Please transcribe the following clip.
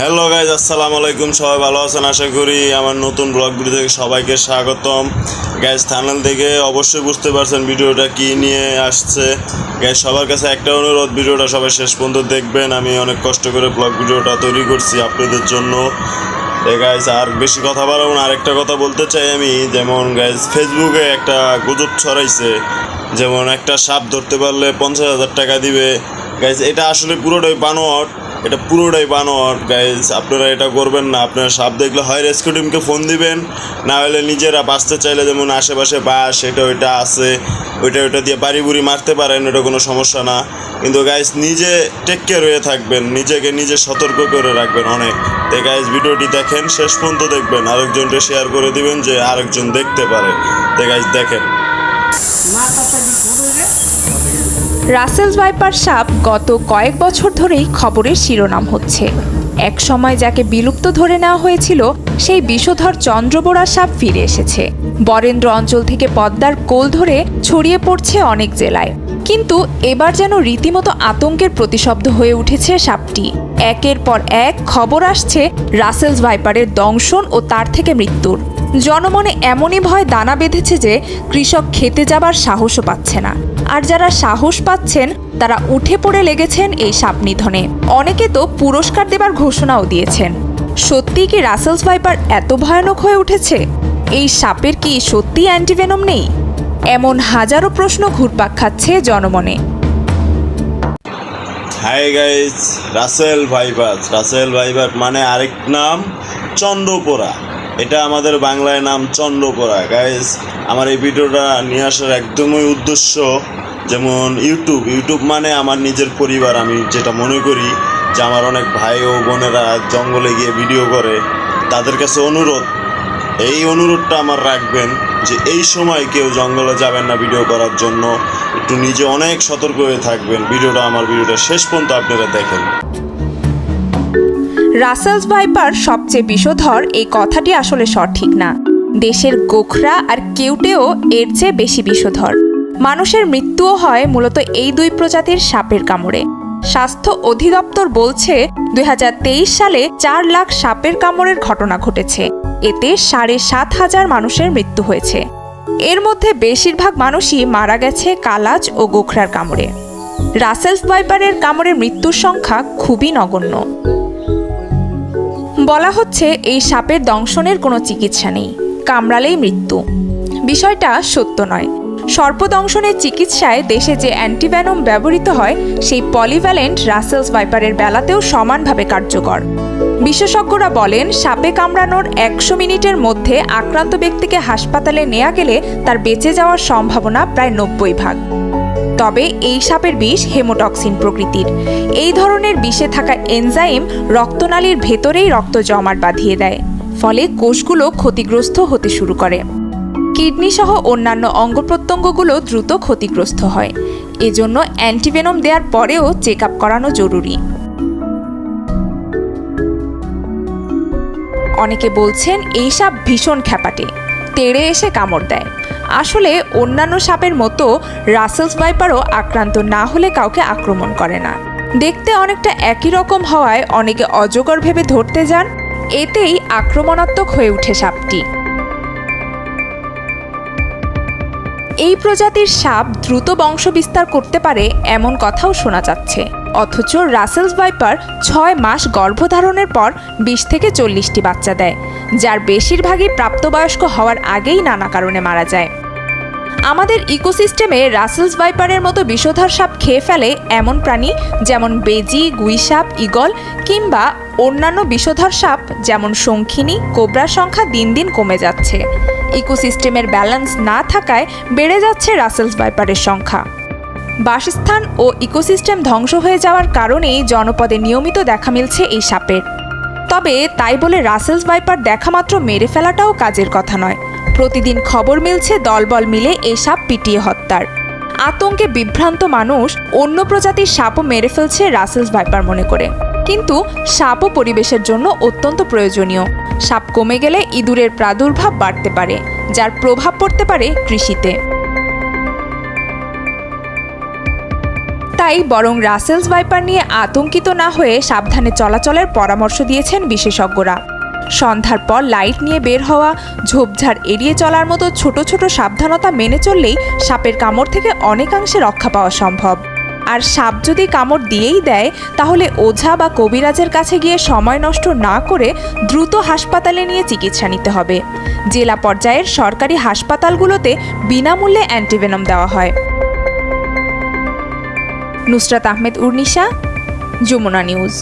Hello guys আসসালামু আলাইকুম, সবাই ভালো আছেন? আশা করি আমার নতুন ব্লগ ভিডিও থেকে সবাইকে স্বাগতম। গ্যাস থানাল থেকে অবশ্যই বুঝতে পারছেন ভিডিওটা কি নিয়ে আসছে। গ্যাস সবার কাছে একটা অনুরোধ, ভিডিওটা সবাই শেষ পর্যন্ত দেখবেন। আমি অনেক কষ্ট করে ব্লগ ভিডিওটা তৈরি করছি আপনাদের জন্য। গাইজ আর বেশি কথা বাড়াবো না, আরেকটা কথা বলতে চাই আমি। যেমন গাইজ ফেসবুকে একটা গুজব ছড়াইছে। যেমন একটা সাপ ধরতে পারলে পঞ্চাশ হাজার টাকা দিবে। গাইজ এটা আসলে পুরোটাই বানোয়াট। এটা পুরোটাই বানোয়াট গাইজ আপনারা এটা করবেন না। আপনারা সাপ দেখলে হয় রেস্কিউ টিমকে ফোন দিবেন। না হলে নিজেরা বাঁচতে চাইলে যেমন আশেপাশে বাস, এটা ওইটা আছে, ওইটা ওইটা দিয়ে বাড়ি বুড়ি মারতে পারেন, এটা কোনো সমস্যা না। কিন্তু গাইজ নিজে টেক কেয়ার হয়ে থাকবেন। নিজেকে নিজে সতর্ক করে রাখবেন অনেক। তো গাইজ ভিডিওটি দেখেন, শেষ পর্যন্ত দেখবেন। আরেকজনকে শেয়ার করে দিবেন যে আরেকজন দেখতে পারে। তো গাইজ দেখেন। রাসেলস ভাইপার সাপ গত কয়েক বছর ধরেই খবরের শিরোনাম হচ্ছে। এক সময় যাকে বিলুপ্ত ধরে নেওয়া হয়েছিল, সেই বিষধর চন্দ্রবোড়া সাপ ফিরে এসেছে। বরেন্দ্র অঞ্চল থেকে পদ্মার কোল ধরে ছড়িয়ে পড়ছে অনেক জেলায়। কিন্তু এবার যেন রীতিমতো আতঙ্কের প্রতিশব্দ হয়ে উঠেছে সাপটি। একের পর এক খবর আসছে রাসেলস ভাইপারের দংশন ও তার থেকে মৃত্যুর। জনমনে এমনই ভয় দানা বেঁধেছে যে কৃষক খেতে যাবার সাহসও পাচ্ছে না। আর যারা সাহস পাচ্ছেন, তারা উঠে পড়ে লেগেছেন এই সাপ নিধনে। অনেকে তো পুরস্কার দেবার ঘোষণাও দিয়েছেন। সত্যি কি রাসেলস ভাইপার এত ভয়ানক হয়ে উঠেছে? এই সাপের কি সত্যি অ্যান্টিভেনম নেই? এমন হাজারো প্রশ্ন ঘুরপাক খাচ্ছে জনমনে। Hi guys Russell vibes Russell vibes মানে আরেক নাম, চন্দ্রপোড়া। এটা আমাদের বাংলায় নাম চন্দ্রপোড়া গাইজ আমার এই ভিডিওটা নিয়ে আসার একদমই উদ্দেশ্য যেমন ইউটিউব ইউটিউব মানে আমার নিজের পরিবার। আমি যেটা মনে করি যে আমার অনেক ভাই ও বোনেরা জঙ্গলে গিয়ে ভিডিও করে, তাদের কাছে অনুরোধ, এই অনুরোধটা আমার রাখবেন যে এই সময় কেউ জঙ্গলে যাবেন না ভিডিও করার জন্য। একটু নিজে অনেক সতর্ক হয়ে থাকবেন। ভিডিওটা, আমার ভিডিওটা শেষ পর্যন্ত আপনারা দেখেন। রাসেলস ভাইপার সবচেয়ে বিষধর, এই কথাটি আসলে সঠিক না। দেশের গোখরা আর কেউটেও এর চেয়ে বেশি বিষধর। মানুষের মৃত্যুও হয় মূলত এই দুই প্রজাতির সাপের কামড়ে। স্বাস্থ্য অধিদপ্তর বলছে, দুই হাজার তেইশ সালে চার লাখ সাপের কামড়ের ঘটনা ঘটেছে। এতে সাড়ে সাত হাজার মানুষের মৃত্যু হয়েছে। এর মধ্যে বেশিরভাগ মানুষই মারা গেছে কালাজ ও গোখরার কামড়ে। রাসেলস ভাইপারের কামড়ের মৃত্যুর সংখ্যা খুবই নগণ্য। বলা হচ্ছে এই সাপের দংশনের কোনো চিকিৎসা নেই। কামড়ালেই মৃত্যু। বিষয়টা সত্য নয়। সর্পদংশনের চিকিৎসায় দেশে যে অ্যান্টিভ্যানম ব্যবহৃত হয়, সেই পলিভ্যালেন্ট রাসেলস ভাইপারের বেলাতেও সমানভাবে কার্যকর। বিশেষজ্ঞরা বলেন, সাপে কামড়ানোর একশো মিনিটের মধ্যে আক্রান্ত ব্যক্তিকে হাসপাতালে নেওয়া গেলে তার বেঁচে যাওয়ার সম্ভাবনা প্রায় নব্বই ভাগ। তবে এই সাপের বিষ হেমোটক্সিন প্রকৃতির। এই ধরনের বিষে থাকা এনজাইম রক্তনালীর ভেতরেই রক্ত জমাট বাঁধিয়ে দেয়, ফলে কোষগুলো ক্ষতিগ্রস্ত হতে শুরু করে। কিডনি সহ অন্যান্য অঙ্গ প্রত্যঙ্গগুলো দ্রুত ক্ষতিগ্রস্ত হয়। এজন্য অ্যান্টিভেনম দেওয়ার পরেও চেক আপ করানো জরুরি। অনেকে বলছেন, এই সাপ ভীষণ খ্যাপাটে। তেড়ে এসে কামড় দেয়। আসলে অন্যান্য সাপের মতো রাসেলস ভাইপারও আক্রান্ত না হলে কাউকে আক্রমণ করে না। দেখতে অনেকটা একই রকম হওয়ায় অনেকে অজগর ভেবে ধরতে যান। এতেই আক্রমণাত্মক হয়ে ওঠে সাপটি। এই প্রজাতির সাপ দ্রুত বংশ বিস্তার করতে পারে এমন কথাও শোনা যাচ্ছে। অথচ রাসেলস ভাইপার ছয় মাস গর্ভধারণের পর বিশ থেকে চল্লিশটি বাচ্চা দেয়, যার বেশিরভাগই প্রাপ্তবয়স্ক হওয়ার আগেই নানা কারণে মারা যায়। আমাদের ইকোসিস্টেমে রাসেলস ভাইপারের মতো বিষধর সাপ খেয়ে ফেলে এমন প্রাণী যেমন বেজি, গুইসাপ ইগল কিংবা অন্যান্য বিষধর সাপ যেমন শঙ্খিনী, কোবরার সংখ্যা দিন দিন কমে যাচ্ছে। ইকোসিস্টেমের ব্যালেন্স না থাকায় বেড়ে যাচ্ছে রাসেলস ভাইপারের সংখ্যা। বাসস্থান ও ইকোসিস্টেম ধ্বংস হয়ে যাওয়ার কারণেই জনপদে নিয়মিত দেখা মিলছে এই সাপের। তবে তাই বলে রাসেলস ভাইপার দেখা মাত্র মেরে ফেলাটাও কাজের কথা নয়। প্রতিদিন খবর মিলছে দলবল মিলে এই সাপ পিটিয়ে হত্যার। আতঙ্কে বিভ্রান্ত মানুষ অন্য প্রজাতির সাপও মেরে ফেলছে রাসেলস ভাইপার মনে করে। কিন্তু সাপও পরিবেশের জন্য অত্যন্ত প্রয়োজনীয়। সাপ কমে গেলে ইঁদুরের প্রাদুর্ভাব বাড়তে পারে, যার প্রভাব পড়তে পারে কৃষিতে। তাই বরং রাসেলস ভাইপার নিয়ে আতঙ্কিত না হয়ে সাবধানে চলাচলের পরামর্শ দিয়েছেন বিশেষজ্ঞরা। সন্ধ্যার পর লাইট নিয়ে বের হওয়া, ঝোপঝাড় এড়িয়ে চলার মতো ছোট ছোট সাবধানতা মেনে চললেই সাপের কামড় থেকে অনেকাংশে রক্ষা পাওয়া সম্ভব। আর সাপ যদি কামড় দিয়েই দেয়, তাহলে ওঝা বা কবিরাজের কাছে গিয়ে সময় নষ্ট না করে দ্রুত হাসপাতালে নিয়ে চিকিৎসা নিতে হবে। জেলা পর্যায়ের সরকারি হাসপাতালগুলোতে বিনামূল্যে অ্যান্টিভেনম দেওয়া হয়। নুসরাত আহমেদ উর্নিশা যমুনা নিউজ।